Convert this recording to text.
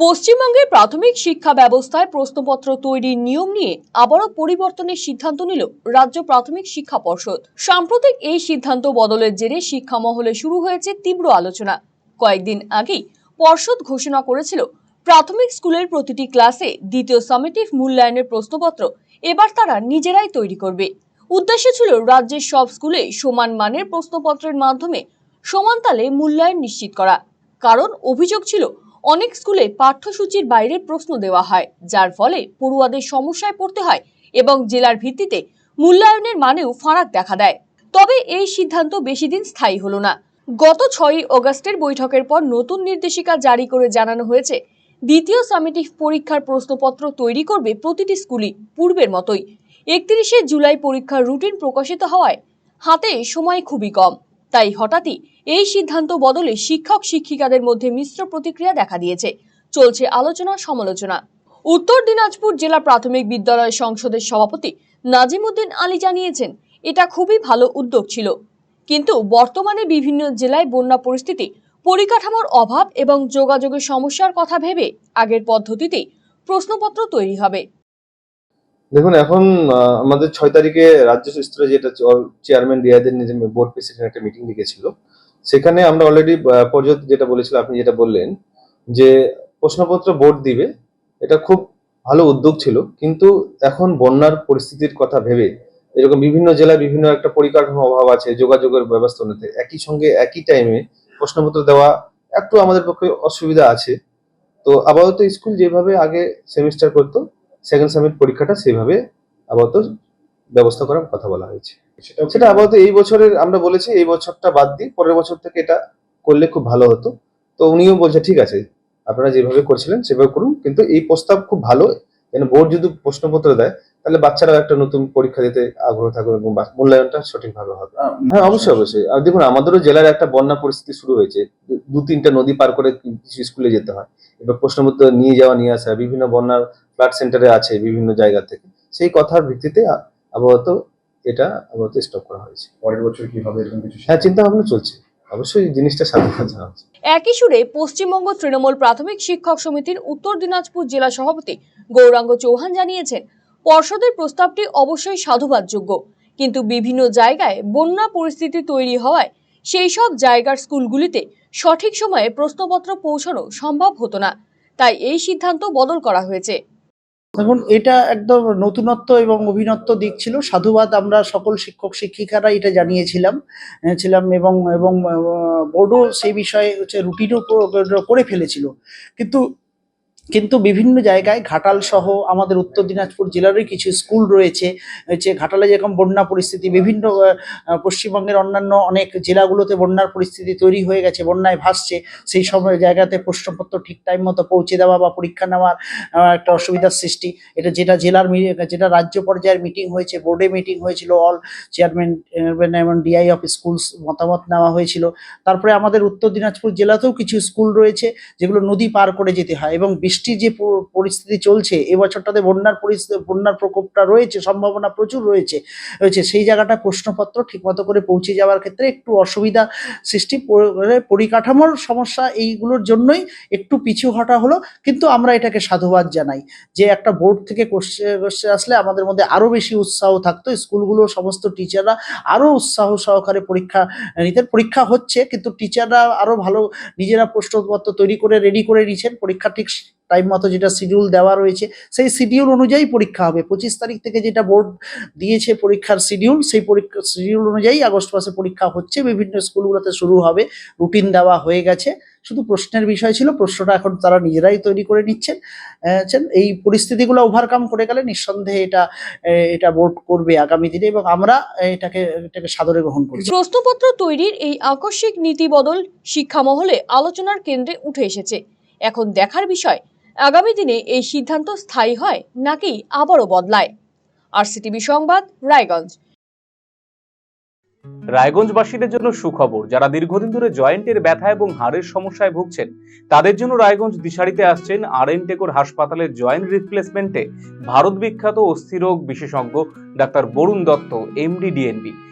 পশ্চিমবঙ্গের প্রাথমিক শিক্ষা ব্যবস্থায় প্রশ্নপত্র তৈরির নিয়ম নিয়ে আবারও পরিবর্তনের সিদ্ধান্ত নিল রাজ্য প্রাথমিক শিক্ষা পর্ষদ। সাম্প্রতিক এই সিদ্ধান্ত বদলের জেরে শিক্ষা মহলে শুরু হয়েছে তীব্র আলোচনা। কয়েকদিন আগেই পর্ষদ ঘোষণা করেছিল, প্রাথমিক স্কুলের প্রতিটি ক্লাসে দ্বিতীয় সামেটিভ মূল্যায়নের প্রশ্নপত্র এবার তারা নিজেরাই তৈরি করবে। উদ্দেশ্য ছিল রাজ্যের সব স্কুলে সমান মানের প্রশ্নপত্রের মাধ্যমে সমান তালে মূল্যায়ন নিশ্চিত করা। কারণ অভিযোগ ছিল অনেক স্কুলে পাঠ্যসূচির বাইরে প্রশ্ন দেওয়া হয়, যার ফলে পড়ুয়াদের সমস্যায় পড়তে হয় এবং জেলার ভিত্তিতে মূল্যায়নের মানেও ফারাক দেখা দেয়। তবে এই সিদ্ধান্ত বেশি দিন স্থায়ী হলো না। গত ছয়ই অগস্টের বৈঠকের পর নতুন নির্দেশিকা জারি করে জানানো হয়েছে, দ্বিতীয় সামেটিভ পরীক্ষার প্রশ্নপত্র তৈরি করবে প্রতিটি স্কুলই পূর্বের মতোই। একত্রিশে জুলাই পরীক্ষার রুটিন প্রকাশিত হওয়ায় হাতে সময় খুবই কম। তাই হঠাৎই এই সিদ্ধান্ত বদলে শিক্ষক শিক্ষিকাদের মধ্যে মিশ্র প্রতিক্রিয়া দেখা দিয়েছে। চলছে আলোচনা সমালোচনা। উত্তর দিনাজপুর জেলা প্রাথমিক বিদ্যালয় সংসদের সভাপতি নাজিমুদ্দিন আলী জানিয়েছেন, এটা খুবই ভালো উদ্যোগ ছিল। কিন্তু বর্তমানে বিভিন্ন জেলায় বন্যা পরিস্থিতি, পরিকাঠামোর অভাব এবং যোগাযোগের সমস্যার কথা ভেবে আগের পদ্ধতিতেই প্রশ্নপত্র তৈরি হবে। দেখুন, এখন আমাদের ছয় তারিখে রাজ্য স্তরে যেটা চেয়ারম্যান রিয়াদের নিজে বোর্ড প্রেসিডেন্ট একটা মিটিং ডেকেছিল। সেখানে আমরা অলরেডি পর্যন্ত যেটা বলেছিল, আপনি যেটা বললেন, যে প্রশ্নপত্র বোর্ড দিবে, এটা খুব ভালো উদ্যোগ ছিল, কিন্তু এখন বন্যার পরিস্থিতির কথা ভেবে, এরকম বিভিন্ন জেলায় বিভিন্ন একটা পরিকাঠামো অভাব আছে, যোগাযোগের ব্যবস্থা উন্নতি একই সঙ্গে, একই টাইমে প্রশ্নপত্র দেওয়া একটু আমাদের পক্ষে অসুবিধা আছে। তো আপাতত স্কুল যেভাবে আগে সেমিস্টার করতো সেকেন্ড সামিট পরীক্ষাটা সেইভাবে আপাতত ব্যবস্থা করার কথা বলা হয়েছে। সেটা আপাতত এই বছরের আমরা বলেছি এই বছরটা বাদ দিই পরের বছর থেকে এটা করলে খুব ভালো হতো। তো উনিও বলছে ঠিক আছে আপনারা যেভাবে করছিলেন সেভাবে করুন। কিন্তু এই প্রস্তাব খুব ভালো যেন বোর্ড যদি প্রশ্নপত্র দেয় তাহলে বাচ্চারাও একটা নতুন পরীক্ষা দিতে আগ্রহ থাকবে এবং মূল্যায়নটা সঠিকভাবে হবে। হ্যাঁ অবশ্যই অবশ্যই। আর দেখুন আমাদেরও জেলার একটা বন্যা পরিস্থিতি শুরু হয়েছে। দু- তিনটা নদী পার করে কিছু স্কুলে যেতে হয়। এবার প্রশ্নপত্র নিয়ে যাওয়া নিয়ে আসা বিভিন্ন বন্যার ফ্লাড সেন্টারে আছে বিভিন্ন জায়গা থেকে। সেই কথার ভিত্তিতে আপাতত এটা আপাতত স্টপ করা হয়েছে। পরের বছর কি হবে এরকম কিছু হ্যাঁ চিন্তা ভাবনা চলছে। অবশ্যই জিনিসটা সাথে সাথে হচ্ছে। একই সুরে পশ্চিমবঙ্গ তৃণমূল প্রাথমিক শিক্ষক সমিতির উত্তর দিনাজপুর জেলা সভাপতি গৌরাঙ্গ চৌহান জানিয়েছেন পর্ষদের প্রস্তাবটি অবশ্যই সাধুবাদযোগ্য। কিন্তু বিভিন্ন জায়গায় বন্যা পরিস্থিতি তৈরি হওয়ায় সেই সব জায়গার স্কুলগুলিতে সঠিক সময়ে প্রশ্নপত্র পৌঁছানো সম্ভব হতো না। তাই এই সিদ্ধান্ত বদল করা হয়েছে। দেখুন, এটা একদম নতুনত্ব এবং অভিনত্ব দিক ছিল। সাধুবাদ আমরা সকল শিক্ষক শিক্ষিকারা এটা জানিয়েছিলাম ছিলাম এবং এবং বোর্ডও সেই বিষয়ে হচ্ছে রুটিনও করে ফেলেছিল। কিন্তু কিন্তু বিভিন্ন জায়গায় ঘাটাল সহ আমাদের উত্তর দিনাজপুর জেলারই কিছু স্কুল রয়েছে যে ঘাটালে যেরকম বন্যা পরিস্থিতি, বিভিন্ন পশ্চিমবঙ্গের অন্যান্য অনেক জেলাগুলোতে বন্যার পরিস্থিতি তৈরি হয়ে গেছে, বন্যায় ভাসছে, সেই সময় জায়গাতে প্রশ্নপত্র ঠিক টাইম মতো পৌঁছে দেওয়া বা পরীক্ষা নেওয়ার একটা অসুবিধার সৃষ্টি। এটা যেটা জেলার যেটা রাজ্য পর্যায়ের মিটিং হয়েছে বোর্ডে মিটিং হয়েছিল অল চেয়ারম্যান চেয়ারম্যান এবং ডিআই অফ স্কুলস মতামত নেওয়া হয়েছিল। তারপরে আমাদের উত্তর দিনাজপুর জেলাতেও কিছু স্কুল রয়েছে, যেগুলো নদী পার করে যেতে হয় এবং বৃষ্টির যে পরিস্থিতি চলছে, এবছরটাতে বন্যার পরিস্থিতি বন্যার প্রকোপটা রয়েছে, সম্ভাবনা প্রচুর রয়েছে রয়েছে, সেই জায়গাটা প্রশ্নপত্র ঠিকমতো করে পৌঁছে যাওয়ার ক্ষেত্রে একটু অসুবিধা সৃষ্টি পরিকাঠামোর সমস্যা এইগুলোর জন্যই একটু পিছু হটা হলো, কিন্তু আমরা এটাকে সাধুবাদ জানাই যে একটা বোর্ড থেকে কোশ্চেন আসলে আমাদের মধ্যে আরও বেশি উৎসাহ থাকতো, স্কুলগুলো, সমস্ত টিচাররা আরও উৎসাহ সহকারে পরীক্ষা নিতেন, পরীক্ষা হচ্ছে, কিন্তু টিচাররা আরও ভালো, নিজেরা প্রশ্নপত্র তৈরি করে, রেডি করে নিচ্ছেন পরীক্ষা ঠিক টাইম মতো যেটা শিডিউল দেওয়া রয়েছে, সেই শিডিউল অনুযায়ী পরীক্ষা হবে। পঁচিশ তারিখ থেকে যেটা বোর্ড দিয়েছে পরীক্ষার শিডিউল সেই পরীক্ষা শিডিউল অনুযায়ী আগস্ট মাসে পরীক্ষা হচ্ছে। বিভিন্ন স্কুলগুলোতে শুরু হবে রুটিন দেওয়া হয়ে গেছে। শুধু প্রশ্নের বিষয় ছিল, প্রশ্নটা এখন তারা নিজেরাই তৈরি করে নিচ্ছেন। এই পরিস্থিতিগুলো ওভারকাম করে গেলে নিঃসন্দেহে এটা এটা বোর্ড করবে আগামী দিনে এবং আমরা এটাকে এটাকে সাদরে গ্রহণ করছি। প্রশ্নপত্র তৈরির এই আকস্মিক নীতি বদল শিক্ষা মহলে আলোচনার কেন্দ্রে উঠে এসেছে। এখন দেখার বিষয় আগামী দিনে এই সিদ্ধান্ত স্থায়ী হয় নাকি আবারও বদলায়? আরসিটিভি সংবাদ, রায়গঞ্জ। রায়গঞ্জবাসীদের জন্য সুখবর, যারা দীর্ঘদিন ধরে জয়েন্টের ব্যথা এবং হাড়ের সমস্যায় ভুগছেন, তাদের জন্য রায়গঞ্জ দিশারিতে আসছেন আর এন টেকোর হাসপাতালের জয়েন্ট রিপ্লেসমেন্টে ভারত বিখ্যাত অস্থিরোগ বিশেষজ্ঞ doctor Varun Dutta, MD DNB.